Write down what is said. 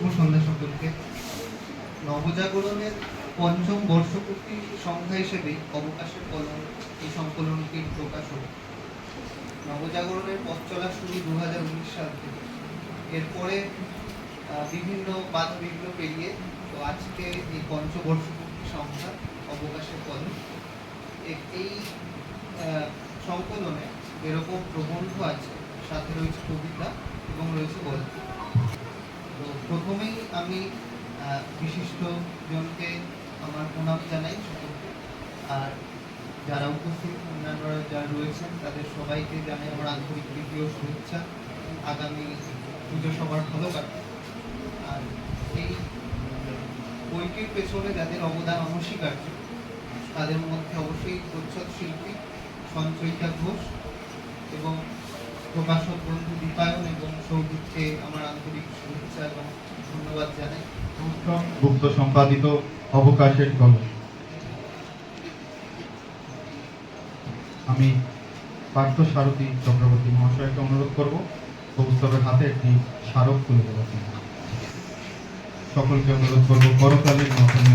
শুভ সন্ধ্যা সকলকে। নবজাগরণের পঞ্চম বর্ষপূর্তি সংখ্যা হিসেবে অবকাশের কলম এই সংকলনটির প্রকাশ হল। নবজাগরণের পথ চলা শুরু দু হাজার উনিশ সাল থেকে। এরপরে বিভিন্ন বাধা বিঘ্ন পেরিয়ে তো আজকে এই পঞ্চবর্ষপূর্তি সংখ্যা অবকাশের কলম। এই সংকলনে এরকম প্রবন্ধ আছে, সাথে রয়েছে কবিতা এবং রয়েছে গল্প। প্রথমেই আমি বিশিষ্ট জনকে আমার প্রণাম জানাই সকলকে। আর যারা উপস্থিত, অন্যান্যরা যারা রয়েছেন, তাদের সবাইকে জানাই আমার আন্তরিক প্রীতি শুভেচ্ছা। আগামী পুজো সবার ভালো আর এই বইটির পেছনে যাদের অবদান অনস্বীকার্য, তাদের মধ্যে অবশ্যই প্রচ্ছদ শিল্পী সঞ্চয়িতা ঘোষ এবং প্রকাশক বন্ধু দীপায়ন এবং সৌভিককে আমার আন্তরিক শুভেচ্ছা এবং ধন্যবাদ জানাই। গুপ্ত সম্পাদিত অবকাশের কলম আমি পার্থ সারথী চক্রবর্তী মহাশয়কে অনুরোধ করব কৌস্তবের হাতে একটি স্মারক তুলে দেওয়ার জন্য। সকলকে অনুরোধ করব করতালির মাধ্যমে